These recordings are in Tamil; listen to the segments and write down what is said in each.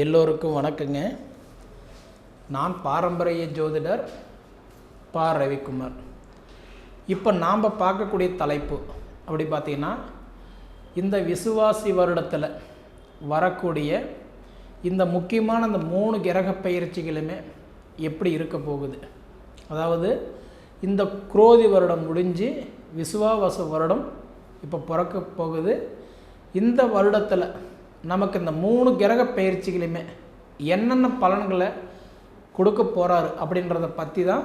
எல்லோருக்கும் வணக்கங்க. நான் பாரம்பரிய ஜோதிடர் பா. ரவிக்குமார். இப்போ நாம் பார்க்கக்கூடிய தலைப்பு அப்படி பார்த்தீங்கன்னா இந்த விசுவாசி வருடத்தில் வரக்கூடிய இந்த முக்கியமான இந்த மூணு கிரக பயிற்சிகளுமே எப்படி இருக்க போகுது? அதாவது இந்த குரோதி வருடம் முடிஞ்சு விசுவாவாச வருடம் இப்போ பிறக்க போகுது. இந்த வருடத்தில் நமக்கு இந்த மூணு கிரக பயிற்சிகளையுமே என்னென்ன பலன்களை கொடுக்க போகிறாரு அப்படின்றத பற்றி தான்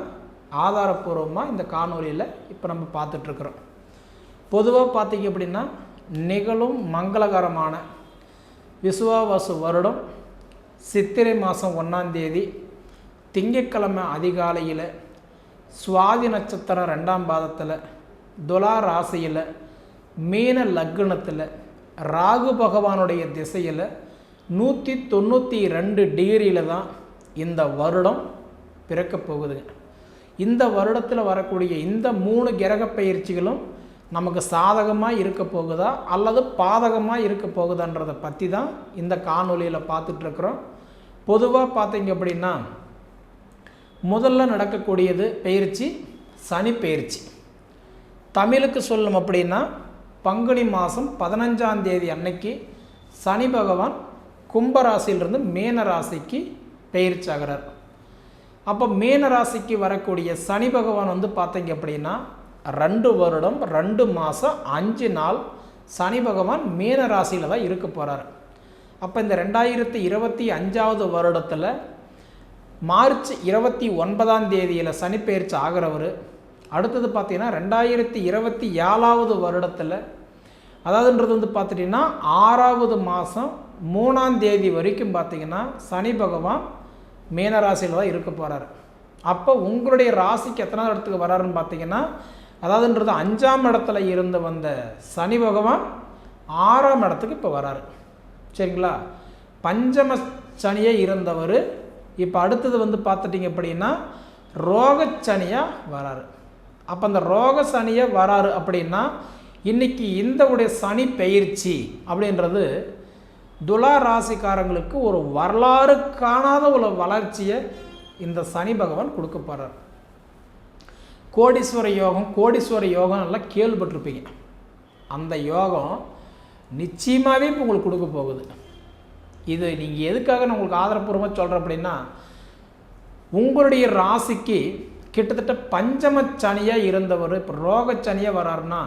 ஆதாரப்பூர்வமாக இந்த காணொலியில் இப்போ நம்ம பார்த்துட்ருக்குறோம் பொதுவாக பார்த்தீங்க அப்படின்னா நிகழும் மங்களகரமான விசுவாவாசு வருடம் சித்திரை மாதம் ஒன்றாந்தேதி திங்கட்கிழமை அதிகாலையில் சுவாதி நட்சத்திரம் ரெண்டாம் பாதத்தில் துலா ராசியில் மீன லக்னத்தில் ராகு பகவானுடைய திசையில் நூற்றி தொண்ணூற்றி ரெண்டு டிகிரியில் தான் இந்த வருடம் பிறக்கப் போகுதுங்க இந்த வருடத்தில் வரக்கூடிய இந்த மூணு கிரக பயிற்சிகளும் நமக்கு சாதகமாக இருக்க போகுதா? அல்லது பாதகமாக இருக்க போகுதான்றதை பற்றி தான் இந்த காணொலியில் பார்த்துட்ருக்குறோம் பொதுவாக பார்த்தீங்க அப்படின்னா முதல்ல நடக்கக்கூடியது பயிற்சி சனி பயிற்சி. தமிழுக்கு சொல்லணும் அப்படின்னா பங்குனி மாதம் பதினஞ்சாம் தேதி அன்னைக்கு சனி பகவான் கும்பராசியிலிருந்து மீன ராசிக்கு பயிற்சி ஆகிறார் அப்போ மீன ராசிக்கு வரக்கூடிய சனி பகவான் வந்து பார்த்தீங்க அப்படின்னா ரெண்டு வருடம் ரெண்டு மாதம் அஞ்சு நாள் சனி பகவான் மீன ராசியில் தான் இருக்க போகிறார் அப்போ இந்த ரெண்டாயிரத்தி இருபத்தி அஞ்சாவது வருடத்தில் மார்ச் இருபத்தி ஒன்பதாம் தேதியில் சனிப்பெயர்ச்சி ஆகிறவர் அடுத்தது பார்த்தீங்கன்னா ரெண்டாயிரத்தி இருபத்தி ஏழாவது வருடத்தில் அதாவதுன்றது வந்து பார்த்துட்டிங்கன்னா ஆறாவது மாதம் மூணாம் தேதி வரைக்கும் பார்த்தீங்கன்னா சனி பகவான் மீனராசியில் தான் இருக்க போகிறார் அப்போ உங்களுடைய ராசிக்கு எத்தனாவது இடத்துக்கு வராருன்னு பார்த்தீங்கன்னா அதாவதுன்றது அஞ்சாம் இடத்துல இருந்து வந்த சனி பகவான் ஆறாம் இடத்துக்கு இப்போ வராரு. சரிங்களா? பஞ்சம சனியே இருந்தவர். இப்போ அடுத்தது வந்து பார்த்துட்டிங்க அப்படின்னா ரோகச்சனியாக வராரு. அப்போ அந்த ரோக சனியை வராரு அப்படின்னா இன்றைக்கி இந்த உடைய சனி பயிற்சி அப்படின்றது துலா ராசிக்காரங்களுக்கு ஒரு வரலாறு காணாத ஒரு வளர்ச்சியை இந்த சனி பகவான் கொடுக்க போகிறார் கோடீஸ்வர யோகம் கோடீஸ்வர யோகம் நல்லா கேள்விப்பட்டிருப்பீங்க. அந்த யோகம் நிச்சயமாகவே இப்போ உங்களுக்கு கொடுக்க போகுது. இது நீங்கள் எதுக்காக நான் உங்களுக்கு ஆதரப்பூர்வமாக சொல்கிறேன் அப்படின்னா உங்களுடைய ராசிக்கு கிட்டத்தட்ட பஞ்சம சனியாக இருந்தவர் இப்போ ரோகச்சனியாக வராருன்னா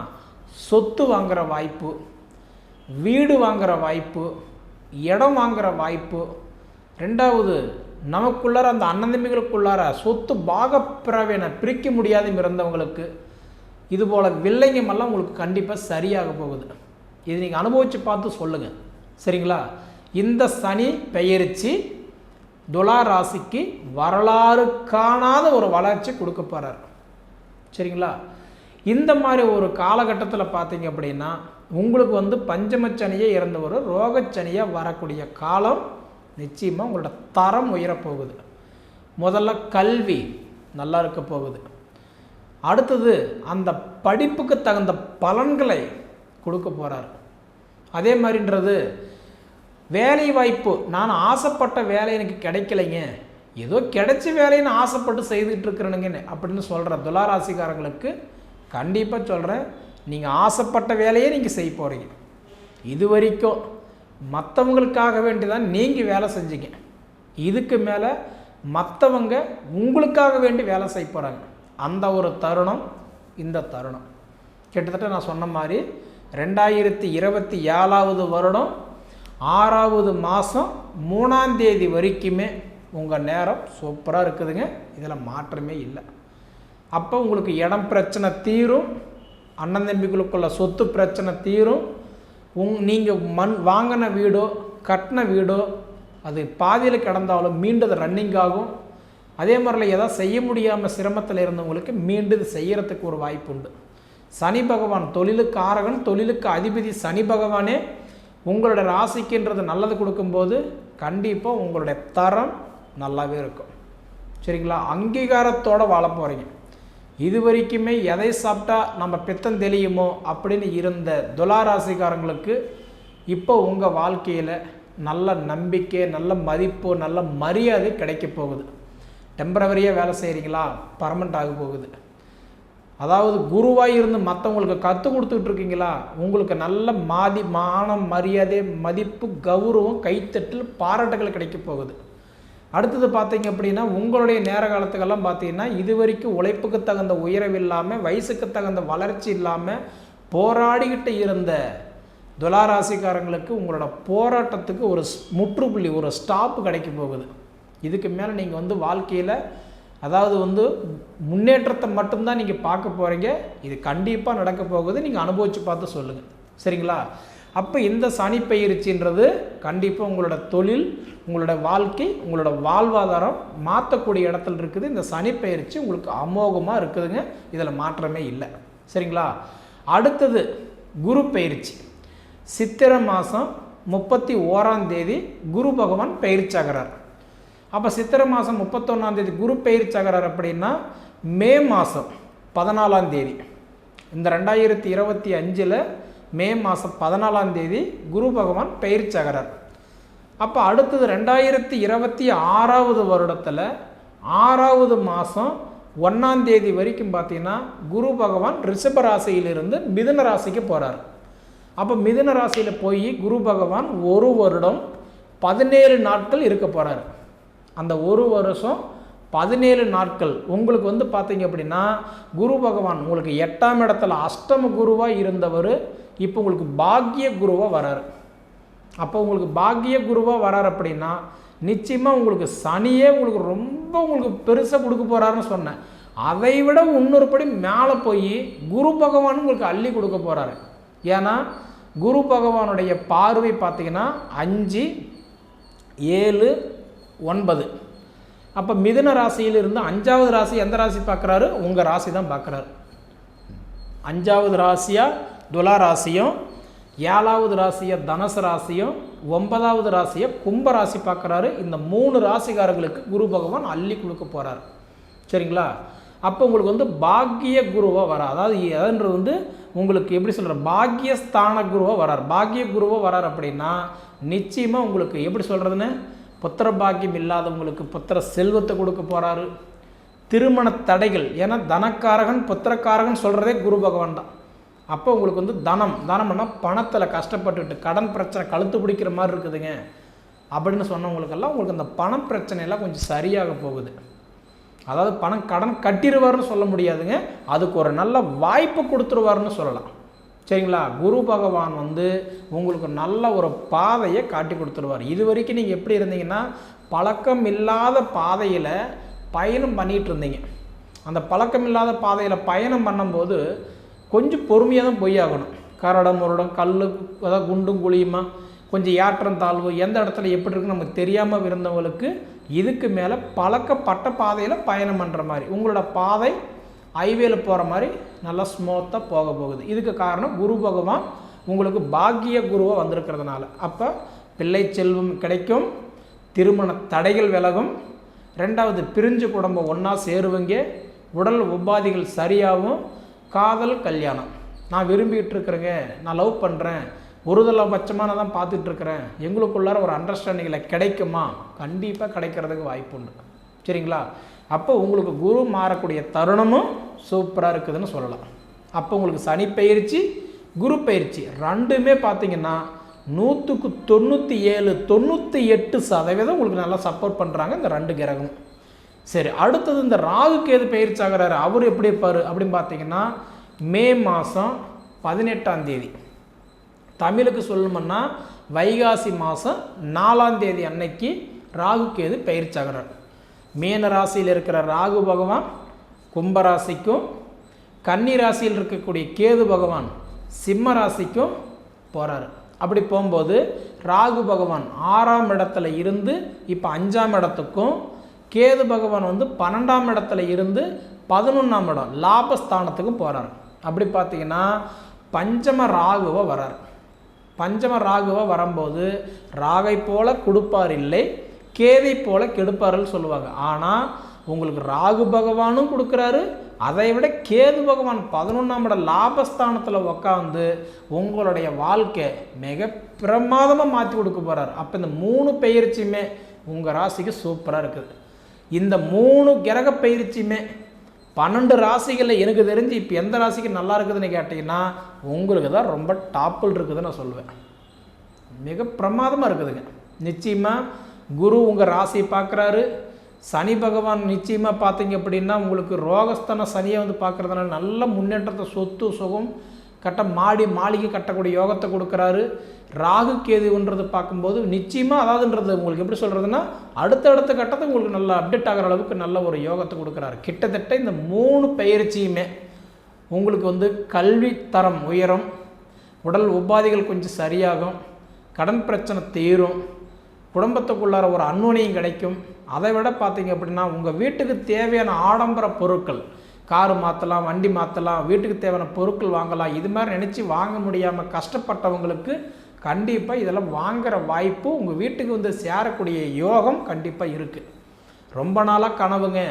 சொத்து வாங்குகிற வாய்ப்பு வீடு வாங்குகிற வாய்ப்பு இடம் வாங்குகிற வாய்ப்பு. ரெண்டாவது நமக்குள்ளார அந்த அன்னந்தம்பிகளுக்குள்ளார சொத்து பாகப்பிரவேனை பிரிக்க முடியாத இருந்தவங்களுக்கு இது போல் வில்லைங்கமெல்லாம் உங்களுக்கு கண்டிப்பாக சரியாக போகுது. இது நீங்கள் அனுபவித்து பார்த்து சொல்லுங்கள் சரிங்களா? இந்த சனி பெயர்ச்சி துலா ராசிக்கு வரலாறு காணாத ஒரு வளர்ச்சி கொடுக்க போகிறார் சரிங்களா? இந்த மாதிரி ஒரு காலகட்டத்தில் பார்த்தீங்க அப்படின்னா உங்களுக்கு வந்து பஞ்சமச்சனியே இறந்தவர் ரோகச்சனியாக வரக்கூடிய காலம் நிச்சயமாக உங்களோட தரம் உயரப்போகுது. முதல்ல கல்வி நல்லா இருக்க போகுது. அடுத்தது அந்த படிப்புக்கு தகுந்த பலன்களை கொடுக்க போகிறார் அதே மாதிரின்றது வேலை வாய்ப்பு நான் ஆசைப்பட்ட வேலை எனக்கு கிடைக்கலைங்க. ஏதோ கிடைச்ச வேலைன்னு ஆசைப்பட்டு செய்துக்கிட்டு இருக்கிறேனுங்க அப்படின்னு சொல்கிற துளாராசிக்காரங்களுக்கு கண்டிப்பாக சொல்கிறேன் நீங்கள் ஆசைப்பட்ட வேலையை நீங்கள் செய்ய போகிறீங்க இது வரைக்கும் மற்றவங்களுக்காக வேண்டி தான் நீங்கள் வேலை செஞ்சீங்க. இதுக்கு மேலே மற்றவங்க உங்களுக்காக வேண்டி வேலை செய்ய போகிறாங்க அந்த ஒரு தருணம் இந்த தருணம். கிட்டத்தட்ட நான் சொன்ன மாதிரி ரெண்டாயிரத்தி இருபத்தி ஏழாவது வருடம் ஆறாவது மாதம் மூணாந்தேதி வரைக்குமே உங்கள் நேரம் சூப்பராக இருக்குதுங்க. இதில் மாற்றமே இல்லை. அப்போ உங்களுக்கு இடம் பிரச்சனை தீரும். அண்ணன் தம்பிகளுக்குள்ள சொத்து பிரச்சனை தீரும். உங் நீங்கள் மண் வாங்கின வீடோ கட்டின வீடோ அது பாதியில் கிடந்தாலும் மீண்டும் அது ரன்னிங் ஆகும். அதே மாதிரில எதாவது செய்ய முடியாமல் சிரமத்தில் இருந்தவங்களுக்கு மீண்டும் இது செய்கிறதுக்கு ஒரு வாய்ப்பு உண்டு. சனி பகவான் தொழிலுக்கு ஆரகன் தொழிலுக்கு அதிபதி சனி பகவானே உங்களோட ராசிக்குன்றது நல்லது கொடுக்கும்போது கண்டிப்பாக உங்களுடைய தரம் நல்லாவே இருக்கும். சரிங்களா? அங்கீகாரத்தோடு வாழ போகிறீங்க இது வரைக்குமே எதை சாப்பிட்டா நம்ம பித்தம் தெளியுமோ அப்படின்னு இருந்த துலா ராசிக்காரங்களுக்கு இப்போ உங்கள் வாழ்க்கையில் நல்ல நம்பிக்கை நல்ல மதிப்பு நல்ல மரியாதை கிடைக்க போகுது. டெம்பரவரியாக வேலை செய்கிறீங்களா பர்மனெண்ட் ஆக போகுது. அதாவது குருவாக இருந்து மற்றவங்களுக்கு கற்றுக் கொடுத்துட்டு இருக்கீங்களா உங்களுக்கு நல்ல மாதி மானம் மரியாதை மதிப்பு கௌரவம் கைத்தட்டில் பாராட்டுகள் கிடைக்க போகுது. அடுத்தது பார்த்தீங்க அப்படின்னா உங்களுடைய நேர காலத்துக்கெல்லாம் பார்த்தீங்கன்னா இது வரைக்கும் உழைப்புக்கு தகுந்த உயரவு இல்லாமல் வயசுக்கு தகுந்த வளர்ச்சி இல்லாமல் போராடிக்கிட்டு இருந்த துலாராசிக்காரங்களுக்கு உங்களோட போராட்டத்துக்கு ஒரு ஸ்- முற்றுப்புள்ளி ஒரு ஸ்டாப் கிடைக்க போகுது. இதுக்கு மேலே நீங்கள் வந்து வாழ்க்கையில் அதாவது வந்து முன்னேற்றத்தை மட்டும்தான் நீங்கள் பார்க்க போகிறீங்க இது கண்டிப்பாக நடக்க போகுது. நீங்கள் அனுபவித்து பார்த்து சொல்லுங்கள் சரிங்களா? அப்போ இந்த சனி பயிற்சின்றது கண்டிப்பாக உங்களோட தொழில் உங்களோட வாழ்க்கை உங்களோட வாழ்வாதாரம் மாற்றக்கூடிய இடத்துல இருக்குது. இந்த சனி பயிற்சி உங்களுக்கு அமோகமாக இருக்குதுங்க. இதில் மாற்றமே இல்லை. சரிங்களா? அடுத்தது குரு பயிற்சி. சித்திரை மாதம் முப்பத்தி ஓராம் தேதி குரு பகவான் பயிற்சியாகிறார். அப்போ சித்திரை மாதம் முப்பத்தொன்னாந்தேதி குரு குரு சகரர் அப்படின்னா மே மாதம் பதினாலாம் தேதி. இந்த ரெண்டாயிரத்தி இருபத்தி அஞ்சில் மே மாதம் பதினாலாம் தேதி குரு பகவான் பயிற்சியாகிறார் அப்போ அடுத்தது ரெண்டாயிரத்தி இருபத்தி ஆறாவது வருடத்தில் ஆறாவது மாதம் ஒன்றாந்தேதி வரைக்கும் பார்த்தீங்கன்னா குரு பகவான் ரிஷப ராசியிலிருந்து மிதுன ராசிக்கு போகிறார் அப்போ மிதுன ராசியில் போய் குரு பகவான் ஒரு வருடம் பதினேழு நாட்கள் இருக்க போகிறார் அந்த ஒரு வருஷம் பதினேழு நாட்கள். உங்களுக்கு வந்து பார்த்தீங்க அப்படின்னா குரு பகவான் உங்களுக்கு எட்டாம் இடத்துல அஷ்டம குருவாக இருந்தவர் இப்போ உங்களுக்கு பாக்கிய குருவாக வராரு. அப்போ உங்களுக்கு பாக்கிய குருவாக வரார் அப்படின்னா நிச்சயமாக உங்களுக்கு சனியே உங்களுக்கு ரொம்ப உங்களுக்கு பெருசாக கொடுக்க போகிறாருன்னு சொன்னேன். அதை விட இன்னொரு படி மேலே போய் குரு பகவான் உங்களுக்கு அள்ளி கொடுக்க போகிறாரு ஏன்னா குரு பகவானுடைய பார்வை பார்த்தீங்கன்னா அஞ்சு ஏழு ஒன்பது. அப்போ மிதுன ராசியிலிருந்து அஞ்சாவது ராசி எந்த ராசி பார்க்குறாரு? உங்கள் ராசி தான் பார்க்குறாரு. அஞ்சாவது ராசியாக துலா ராசியும். ஏழாவது ராசியை? தனுசு ராசியும். ஒன்பதாவது ராசியை? கும்ப ராசி பார்க்குறாரு. இந்த மூணு ராசிக்காரர்களுக்கு குரு பகவான் அள்ளி கொடுக்க போகிறார் சரிங்களா? அப்போ உங்களுக்கு வந்து பாக்கிய குருவாக வரார். அதாவது எதன்றது வந்து உங்களுக்கு எப்படி சொல்கிற பாக்கியஸ்தான குருவாக வரார். பாக்கிய குருவாக வரார் அப்படின்னா நிச்சயமாக உங்களுக்கு எப்படி சொல்கிறதுன்னு புத்திர பாக்கியம் இல்லாதவங்களுக்கு புத்திர செல்வத்தை கொடுக்க போகிறாரு திருமண தடைகள் ஏன்னா தனக்காரகன் புத்திரக்காரகன் சொல்கிறதே குரு பகவான் தான். அப்போ உங்களுக்கு வந்து தனம் தனம்னா பணத்தில் கஷ்டப்பட்டுட்டு கடன் பிரச்சனை கழுத்து பிடிக்கிற மாதிரி இருக்குதுங்க. அப்படின்னு சொன்னவங்களுக்கெல்லாம் உங்களுக்கு அந்த பணம் பிரச்சனையெல்லாம் கொஞ்சம் சரியாக போகுது. அதாவது பணம் கடன் கட்டிடுவார்னு சொல்ல முடியாதுங்க. அதுக்கு ஒரு நல்ல வாய்ப்பு கொடுத்துருவாருன்னு சொல்லலாம். சரிங்களா? குரு பகவான் வந்து உங்களுக்கு நல்ல ஒரு பாதையை காட்டி கொடுத்துருவார் இது வரைக்கும் நீங்கள் எப்படி இருந்தீங்கன்னா பழக்கம் இல்லாத பாதையில் பயணம் பண்ணிகிட்டு இருந்தீங்க. அந்த பழக்கம் இல்லாத பாதையில் பயணம் பண்ணும்போது கொஞ்சம் பொறுமையாக தான் பொய் ஆகணும். கரடம் முரடம் கல் அதாவது குண்டும் குழியுமா கொஞ்சம் ஏற்றம் தாழ்வு எந்த இடத்துல எப்படி இருக்குன்னு நமக்கு தெரியாமல் இருந்தவங்களுக்கு இதுக்கு மேலே பழக்கப்பட்ட பாதையில் பயணம் பண்ணுற மாதிரி. உங்களோட பாதை ஹைவேல போகிற மாதிரி நல்லா ஸ்மூத்தாக போக போகுது. இதுக்கு காரணம் குரு பகவான் உங்களுக்கு பாக்கிய குருவாக வந்திருக்கிறதுனால. அப்போ பிள்ளை செல்வம் கிடைக்கும் திருமண தடைகள் விலகும் ரெண்டாவது பிரிஞ்சு குடும்பம் ஒன்றா சேருவங்க உடல் உபாதிகள் சரியாகும் காதல் கல்யாணம். நான் விரும்பிகிட்டு இருக்கிறேங்க நான் லவ் பண்ணுறேன் ஒருதலை பட்சமாக நான் தான் பார்த்துட்ருக்குறேன் எங்களுக்குள்ளார ஒரு அண்டர்ஸ்டாண்டிங்கில் கிடைக்குமா? கண்டிப்பாக கிடைக்கிறதுக்கு வாய்ப்பு உண்டு. சரிங்களா? அப்போ உங்களுக்கு குரு மாறக்கூடிய தருணமும் சூப்பராக இருக்குதுன்னு சொல்லலாம். அப்போ உங்களுக்கு சனி பயிற்சி குரு பயிற்சி ரெண்டுமே பார்த்தீங்கன்னா நூற்றுக்கு தொண்ணூற்றி ஏழு தொண்ணூற்றி எட்டு சதவீதம் உங்களுக்கு நல்லா சப்போர்ட் பண்ணுறாங்க இந்த ரெண்டு கிரகமும். சரி அடுத்தது இந்த ராகுக்கு எது பயிற்சி ஆகிறாரு அவர் எப்படி இருப்பார் அப்படின்னு பார்த்தீங்கன்னா மே மாதம் பதினெட்டாம் தேதி. தமிழுக்கு சொல்லணும்னா வைகாசி மாதம் நாலாம் தேதி அன்னைக்கு ராகுக்கு எது பயிற்சி ஆகிறார். மீன ராசியில் இருக்கிற ராகு பகவான் கும்பராசிக்கும் கன்னி ராசியில் இருக்கக்கூடிய கேது பகவான் சிம்ம ராசிக்கும் போகிறாரு அப்படி போகும்போது ராகு பகவான் ஆறாம் இடத்துல இருந்து இப்போ அஞ்சாம் இடத்துக்கும் கேது பகவான் வந்து பன்னெண்டாம் இடத்துல இருந்து பதினொன்றாம் இடம் லாபஸ்தானத்துக்கும் போகிறார் அப்படி பார்த்தீங்கன்னா பஞ்சம ராகுவை வரார். பஞ்சம ராகுவை வரும்போது ராகை போல கொடுப்பார் இல்லை கேதை போல கெடுப்பார்கள் சொல்லுவாங்க. ஆனால் உங்களுக்கு ராகு பகவானும் கொடுக்குறாரு. அதை விட கேது பகவான் பதினொன்றாம் இட லாபஸ்தானத்தில் உக்காந்து உங்களுடைய வாழ்க்கை மிக பிரமாதமாக மாற்றி கொடுக்க போகிறார் அப்போ இந்த மூணு பயிற்சியுமே உங்கள் ராசிக்கு சூப்பராக இருக்குது. இந்த மூணு கிரக பயிற்சியுமே பன்னெண்டு ராசிகளில் எனக்கு தெரிஞ்சு இப்போ எந்த ராசிக்கு நல்லா இருக்குதுன்னு கேட்டிங்கன்னா உங்களுக்கு தான் ரொம்ப டாப்பில் இருக்குதுன்னு நான் சொல்லுவேன். மிக பிரமாதமாக இருக்குதுங்க. நிச்சயமாக குரு உங்கள் ராசியை பார்க்குறாரு. சனி பகவான் நிச்சயமாக பார்த்தீங்க அப்படின்னா உங்களுக்கு ரோகஸ்தான சனியை வந்து பார்க்குறதுனால நல்ல முன்னேற்றத்தை சொத்து சுகம் கட்ட மாடி மாளிகை கட்டக்கூடிய யோகத்தை கொடுக்குறாரு. ராகு கேதுன்றது பார்க்கும்போது நிச்சயமாக அதாவதுன்றது உங்களுக்கு எப்படி சொல்கிறதுனா அடுத்தடுத்த கட்டத்தை உங்களுக்கு நல்ல அப்டேட் ஆகிற அளவுக்கு நல்ல ஒரு யோகத்தை கொடுக்குறாரு. கிட்டத்தட்ட இந்த மூணு பயிற்சியுமே உங்களுக்கு வந்து கல்வி தரம் உயரும். உடல் உபாதைகள் கொஞ்சம் சரியாகும். கடன் பிரச்சனை தீரும். குடும்பத்துக்குள்ளார ஒரு அன்னுணையும் கிடைக்கும். அதை விட பார்த்தீங்க அப்படின்னா உங்கள் வீட்டுக்கு தேவையான ஆடம்பர பொருட்கள் காரு மாற்றலாம் வண்டி மாற்றலாம் வீட்டுக்கு தேவையான பொருட்கள் வாங்கலாம். இது மாதிரி நினச்சி வாங்க முடியாமல் கஷ்டப்பட்டவங்களுக்கு கண்டிப்பாக இதெல்லாம் வாங்குகிற வாய்ப்பு உங்கள் வீட்டுக்கு வந்து சேரக்கூடிய யோகம் கண்டிப்பாக இருக்குது ரொம்ப நாளாக கனவுங்க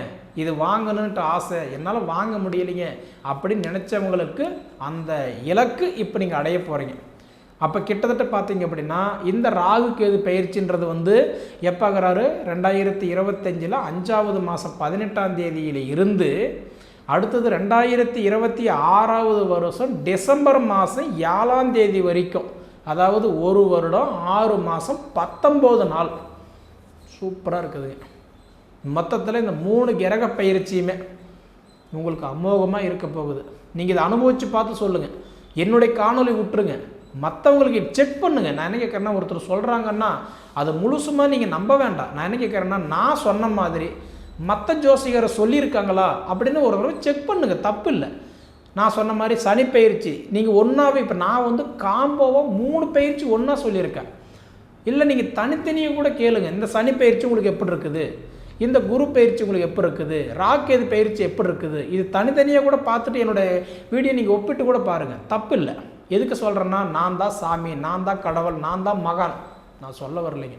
இது வாங்கணுன்ட்டு ஆசை என்னால் வாங்க முடியலைங்க அப்படின்னு நினச்சவங்களுக்கு அந்த இலக்கு இப்போ நீங்கள் அடைய போகிறீங்க அப்போ கிட்டத்தட்ட பார்த்தீங்க அப்படின்னா இந்த ராகு கேது பயிற்சின்றது வந்து எப்பாகிறாரு? ரெண்டாயிரத்தி இருபத்தஞ்சில் அஞ்சாவது மாதம் பதினெட்டாம் தேதியில் இருந்து அடுத்தது ரெண்டாயிரத்தி இருபத்தி ஆறாவது வருஷம் டிசம்பர் மாதம் ஏழாம் தேதி வரைக்கும் அதாவது ஒரு வருடம் ஆறு மாதம் பத்தொம்போது நாள். சூப்பராக இருக்குதுங்க மொத்தத்தில் இந்த மூணு கிரக பயிற்சியுமே உங்களுக்கு அமோகமாக இருக்க போகுது. நீங்கள் இதை அனுபவித்து பார்த்து சொல்லுங்கள் என்னுடைய காணொலி விட்டுருங்க. மற்றவங்களுக்கு செக் பண்ணுங்கள் நான் என்ன கேட்குறேன்னா ஒருத்தர் சொல்கிறாங்கன்னா அதை முழுசுமாக நீங்கள் நம்ப வேண்டாம். நான் என்ன கேட்குறேன்னா நான் சொன்ன மாதிரி மற்ற ஜோசிகரை சொல்லியிருக்காங்களா அப்படின்னு ஒரு தடவை செக் பண்ணுங்கள் தப்பு இல்லை. நான் சொன்ன மாதிரி சனி பயிற்சி நீங்கள் ஒன்றாவே இப்போ நான் வந்து காம்போவாக மூணு பயிற்சி ஒன்றா சொல்லியிருக்கேன். இல்லை நீங்கள் தனித்தனியாக கூட கேளுங்க. இந்த சனி பயிற்சி உங்களுக்கு எப்படி இருக்குது? இந்த குரு பயிற்சி உங்களுக்கு எப்படி இருக்குது? ராக்கேது பயிற்சி எப்படி இருக்குது? இது தனித்தனியாக கூட பார்த்துட்டு என்னோடய வீடியோ நீங்கள் ஒப்பிட்டு கூட பாருங்கள் தப்பு இல்லை. எதுக்கு சொல்கிறேன்னா நான் தான் சாமி நான் தான் கடவுள் நான் தான் மகான். நான் சொல்ல வரலைங்க.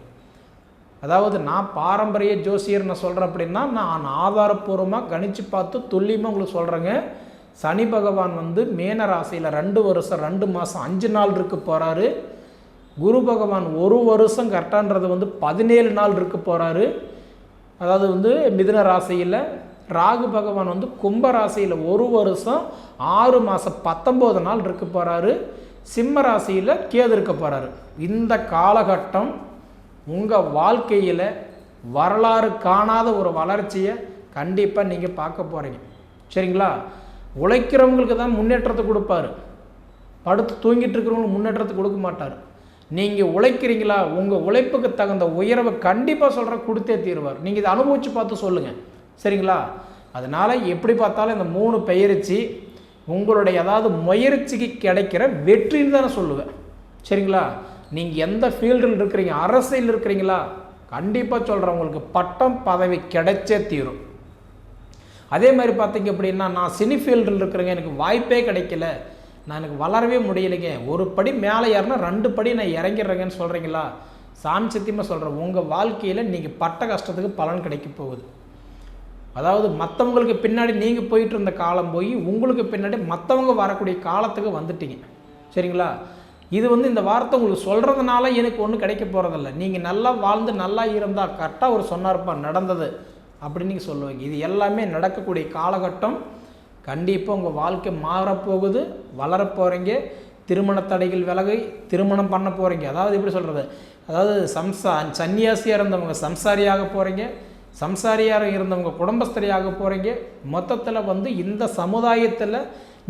அதாவது நான் பாரம்பரிய ஜோசியர் நான் சொல்கிறேன் அப்படின்னா நான் ஆதாரப்பூர்வமாக கணிச்சு பார்த்து துல்லியமாக உங்களுக்கு சொல்கிறேங்க சனி பகவான் வந்து மேன ராசியில் ரெண்டு வருஷம் ரெண்டு மாதம் அஞ்சு நாள் இருக்க போகிறாரு குரு பகவான் ஒரு வருஷம் கரெக்டான்றது வந்து பதினேழு நாள் இருக்க போகிறாரு அதாவது வந்து மிதுன ராசியில் ராகு பகவான் வந்து கும்ப ராசியில் ஒரு வருஷம் ஆறு மாதம் பத்தொம்போது நாள் இருக்க போகிறாரு சிம்ம ராசியில் கேது இருக்க போகிறாரு இந்த காலகட்டம் உங்கள் வாழ்க்கையில் வரலாறு காணாத ஒரு வளர்ச்சியை கண்டிப்பாக நீங்கள் பார்க்க போகிறீங்க சரிங்களா? உழைக்கிறவங்களுக்கு தான் முன்னேற்றத்தை கொடுப்பாரு. படுத்து தூங்கிட்டு இருக்கிறவங்களுக்கு முன்னேற்றத்தை கொடுக்க மாட்டார். நீங்கள் உழைக்கிறீங்களா? உங்கள் உழைப்புக்கு தகுந்த உயர்வை கண்டிப்பாக சொல்கிற கொடுத்தே தீர்வார். நீங்கள் இதை அனுபவித்து பார்த்து சொல்லுங்கள் சரிங்களா? அதனால் எப்படி பார்த்தாலும் இந்த மூணு பயிற்சி உங்களுடைய அதாவது முயற்சிக்கு கிடைக்கிற வெற்றின்னு தானே சொல்லுவேன். சரிங்களா? நீங்கள் எந்த ஃபீல்டில் இருக்கிறீங்க அரசியல் இருக்கிறீங்களா? கண்டிப்பாக சொல்கிறேன் உங்களுக்கு பட்டம் பதவி கிடைச்சே தீரும். அதே மாதிரி பார்த்தீங்க அப்படின்னா நான் சினி ஃபீல்டில் இருக்கிறேங்க எனக்கு வாய்ப்பே கிடைக்கல. நான் எனக்கு வளரவே முடியலைங்க. ஒரு படி மேலே ஏறினா ரெண்டு படி நான் இறங்கிடுறேங்கன்னு சொல்கிறீங்களா சாமி சத்தியமாக சொல்கிறேன் உங்கள் வாழ்க்கையில் நீங்கள் பட்ட கஷ்டத்துக்கு பலன் கிடைக்க போகுது. அதாவது மற்றவங்களுக்கு பின்னாடி நீங்கள் போயிட்டு இருந்த காலம் போய் உங்களுக்கு பின்னாடி மற்றவங்க வரக்கூடிய காலத்துக்கு வந்துட்டீங்க. சரிங்களா? இது வந்து இந்த வார்த்தை உங்களுக்கு சொல்கிறதுனால எனக்கு ஒன்றும் கிடைக்க போகிறதில்ல நீங்கள் நல்லா வாழ்ந்து நல்லா இருந்தால் கரெக்டாக ஒரு சொன்னார்ப்பா நடந்தது அப்படின்னு நீங்கள் சொல்லுவீங்க. இது எல்லாமே நடக்கக்கூடிய காலகட்டம். கண்டிப்பாக உங்கள் வாழ்க்கை மாறப்போகுது வளரப்போகிறீங்க திருமண தடைகள் விலகி திருமணம் பண்ண போகிறீங்க அதாவது எப்படி சொல்கிறது அதாவது சம்சா சன்னியாசியாக இருந்தவங்க சம்சாரியாக போகிறீங்க சம்சாரியாக இருந்தவங்க குடும்பஸ்தரியாக போகிறீங்க மொத்தத்தில் வந்து இந்த சமுதாயத்தில்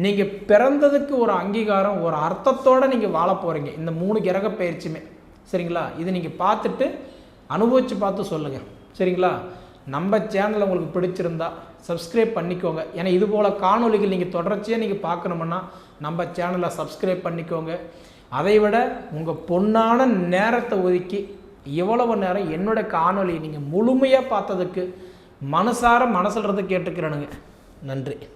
நீங்கள் பிறந்ததுக்கு ஒரு அங்கீகாரம் ஒரு அர்த்தத்தோடு நீங்கள் வாழ போகிறீங்க இந்த மூணு கிரக பயிற்சியுமே. சரிங்களா? இது நீங்கள் பார்த்துட்டு அனுபவித்து பார்த்து சொல்லுங்கள் சரிங்களா? நம்ம சேனல் உங்களுக்கு பிடிச்சிருந்தா சப்ஸ்கிரைப் பண்ணிக்கோங்க. ஏன்னா இது போல் காணொலிகள் நீங்கள் தொடர்ச்சியாக நீங்கள் பார்க்கணுமுன்னா நம்ம சேனலை சப்ஸ்கிரைப் பண்ணிக்கோங்க. அதை விட உங்கள் பொண்ணான நேரத்தை ஒதுக்கி இவ்வளவு நேரம் என்னோட காணொலியை நீங்கள் முழுமையாக பார்த்ததுக்கு மனசார மனசில் கேட்டுக்கிறேனுங்க. நன்றி.